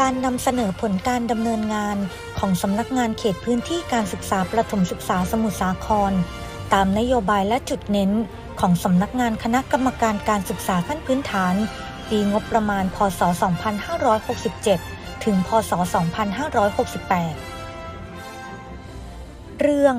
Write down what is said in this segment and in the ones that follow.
การนำเสนอผลการดำเนินงานของสำนักงานเขตพื้นที่การศึกษาประถมศึกษาสมุทรสาคร ตามนโยบายและจุดเน้นของสำนักงานคณะกรรมการการศึกษาขั้นพื้นฐาน ปีงบประมาณ พศ 2567 ถึง พศ 2568 เรื่อง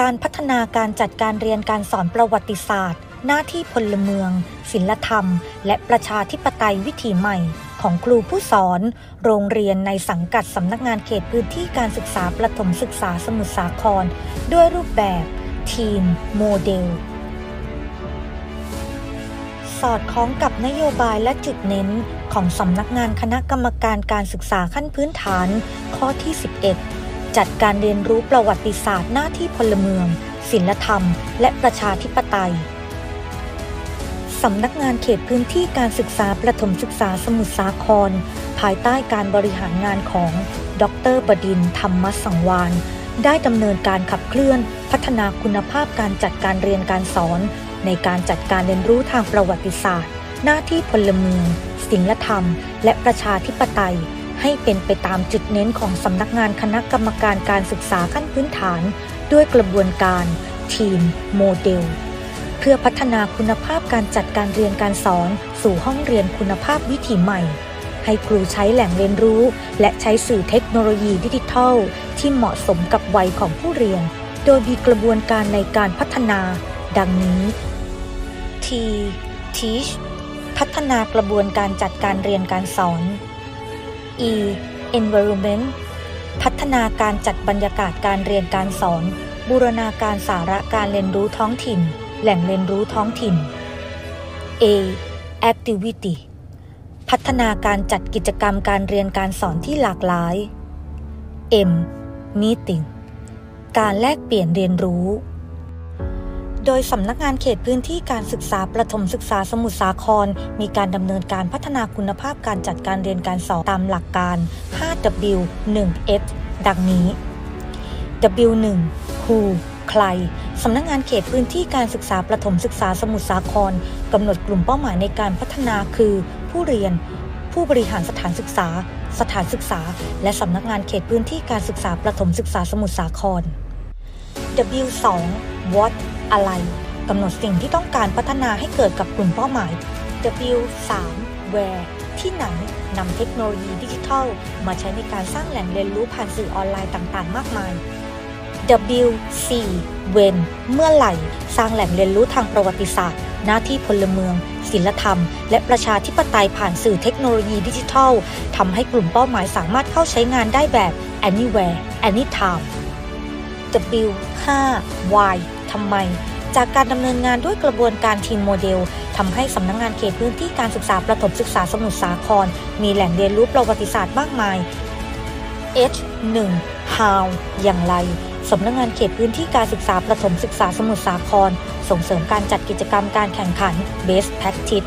การพัฒนาการจัดการเรียนการสอนประวัติศาสตร์ หน้าที่พลเมือง ศิลธรรม และประชาธิปไตยวิถีใหม่ ของครูผู้สอน โรงเรียนในสังกัดสำนักงานเขตพื้นที่การศึกษาประถมศึกษาสมุทรสาคร ด้วยรูปแบบ ทีม โมเดล สอดคล้องกับนโยบายและจุดเน้นของสำนักงานคณะกรรมการการศึกษาขั้นพื้นฐาน ข้อที่ 11 จัดการเรียนรู้ประวัติศาสตร์หน้าที่พลเมืองศิลธรรม และประชาธิปไตย สำนักงานเขตพื้นที่การศึกษาประถมศึกษาสมุทรสาคร ภายใต้การบริหารงานของ ดรบดินธรรมสังวานได้ดำเนินการขับเคลื่อน พัฒนาคุณภาพการจัดการเรียนการสอน ในการจัดการเรียนรู้ทางประวัติศาสตร์ หน้าที่พลเมืองศิลธรรม และประชาธิปไตย ให้เป็นไปตามจุดเน้นของสำนักงานคณะกรรมการการศึกษาขั้นพื้นฐาน ด้วยกระบวนการ ทีม โมเดล พื่อพัฒนาคุณภาพการจัดการเรียนการสอน สู่ห้องเรียนคุณภาพวิถีใหม่ ให้ครูใช้แหล่งเรียนรู้ และใช้สื่อเทคโนโลยีดิจิทัล ที่เหมาะสมกับวัยของผู้เรียน โดยมีกระบวนการในการพัฒนา ดังนี้ T Teach พัฒนากระบวนการจัดการเรียนการสอน E Environment พัฒนาการจัดบรรยากาศการเรียนการสอน บูรณาการสาระการเรียนรู้ท้องถิ่น แหล่งเรียนรู้ท้องถิ่น A Activity พัฒนาการจัดกิจกรรมการเรียนการสอนที่หลากหลาย M Meeting การแลกเปลี่ยนเรียนรู้ โดยสำนักงานเขตพื้นที่การศึกษาประถมศึกษาสมุทรสาคร มีการดำเนินการพัฒนาคุณภาพการจัดการเรียนการสอนตามหลักการ 5W 1F ดังนี้ W1 Who ใคร สำนักงานเขตพื้นที่การศึกษาประถมศึกษาสมุทรสาครกำหนดกลุ่มเป้าหมายในการพัฒนาคือ ผู้เรียน ผู้บริหารสถานศึกษา สถานศึกษา และสำนักงานเขตพื้นที่การศึกษาประถมศึกษาสมุทรสาคร W2 What อะไรกำหนดสิ่งที่ต้องการพัฒนาให้เกิดกับกลุ่มเป้าหมาย W3 Where ที่ไหนนำเทคโนโลยีดิจิทัล มาใช้ในการสร้างแหล่งเรียนรู้ผ่านสื่อออนไลน์ต่าง ๆ มากมาย W4 When เมื่อไหร่ สร้างแหล่งเรียนรู้ทางประวัติศาสตร์ หน้าที่พลเมือง ศิลธรรม และประชาธิปไตยผ่านสื่อเทคโนโลยีดิจิทัลทำให้กลุ่มเป้าหมายสามารถเข้าใช้งานได้แบบ anywhere anytime W5 Why ทำไม จากการดำเนินงานด้วยกระบวนการทีมโมเดลทำให้สำนักงงานเขตพื้นที่การศึกษาประถมศึกษาสมุทรสาคร มีแหล่งเรียนรู้ประวัติศาสตร์มากมาย H1 How อย่างไร สำนักงงานเขตพื้นที่การศึกษาประถมศึกษาสมุทรสาคร ส่งเสริมการจัดกิจกรรมการแข่งขัน Best Practice